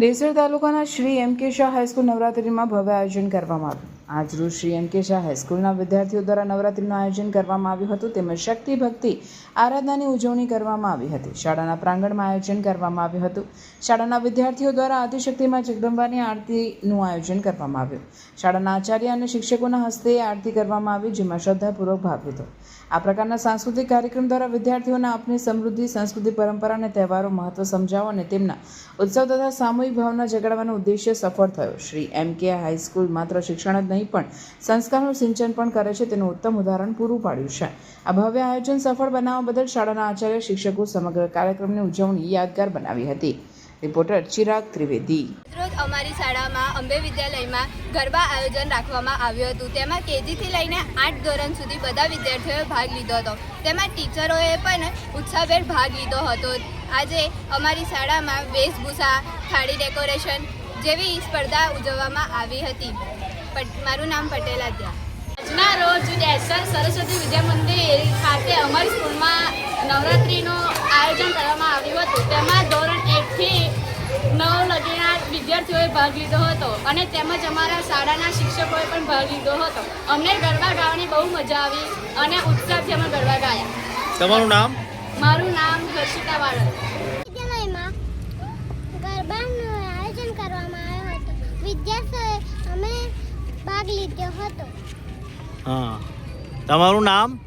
દેસર તાલુકાના શ્રી એમ કે શાહ હાઈસ્કૂલ નવરાત્રિમાં ભવ્ય આયોજન કરવામાં આવ્યું. આજરોજ શ્રી એમ કે શાહ હાઈસ્કૂલના વિદ્યાર્થીઓ દ્વારા નવરાત્રિનું આયોજન કરવામાં આવ્યું હતું. તેમજ શક્તિ ભક્તિ આરાધનાની ઉજવણી કરવામાં આવી હતી. શાળાના પ્રાંગણમાં આયોજન કરવામાં આવ્યું હતું. શાળાના વિદ્યાર્થીઓ દ્વારા આદિશક્તિમાં જગદંબાની આરતીનું આયોજન કરવામાં આવ્યું. શાળાના આચાર્ય અને શિક્ષકોના હસ્તે આરતી કરવામાં આવી, જેમાં શ્રદ્ધાપૂર્વક ભાગ લીધો. આ પ્રકારના સાંસ્કૃતિક કાર્યક્રમ દ્વારા વિદ્યાર્થીઓને આપની સમૃદ્ધિ સંસ્કૃતિ પરંપરા અને તહેવારો મહત્વ સમજાવો અને તેમના ઉત્સવ તથા સામૂહિક ભાવના જગાડવાનો ઉદ્દેશ્ય સફળ થયો. શ્રી એમ કે હાઈસ્કૂલ માત્ર શિક્ષણ જ નહીં પણ સંસ્કારનું સિંચન પણ કરે છે તેનું ઉત્તમ ઉદાહરણ પૂરું પાડ્યું છે. આ ભવ્ય આયોજન સફળ બનાવવા બદલ શાળાના આચાર્ય શિક્ષકો સમગ્ર કાર્યક્રમની ઉજવણી યાદગાર બનાવી હતી. રિપોર્ટર ચિરાગ ત્રિવેદી. અમારી શાળામાં અંબે વિદ્યાલયમાં ગરબા આયોજન રાખવામાં આવ્યું હતું. તેમાં કેજીથી લઈને આઠ ધોરણ સુધી બધા વિદ્યાર્થીઓએ ભાગ લીધો હતો. તેમાં ટીચરોએ પણ ઉત્સાહભેર ભાગ લીધો હતો. આજે અમારી શાળામાં વેશભૂષા, થાળી ડેકોરેશન જેવી સ્પર્ધા ઉજવવામાં આવી હતી. મારું નામ પટેલ આદ્યા આજના રોજ ડેસર સરસ્વતી વિદ્યા મંદિર ખાતે અમારી સ્કૂલમાં નવરાત્રિનું આયોજન કરવામાં આવ્યું હતું. તેમાં ધોરણ એકથી નવ લગીના વિદ્યાર્થીઓએ ભાગ લીધો હતો અને તેમજ અમારા શાળાના શિક્ષકોએ પણ ભાગ લીધો હતો. અમને ગરબા ગાવાની બહુ મજા આવી અને ઉત્સાહથી અમે ગરબા ગાયા. તમારું નામ? મારું નામ હર્ષિતા વાળા વિદ્યાલયમાં ગરબાનું આયોજન કરવામાં આવ્યું હતું. વિદ્યાર્થીઓએ અમે ભાગ લીધો હતો. હા. તમારું નામ?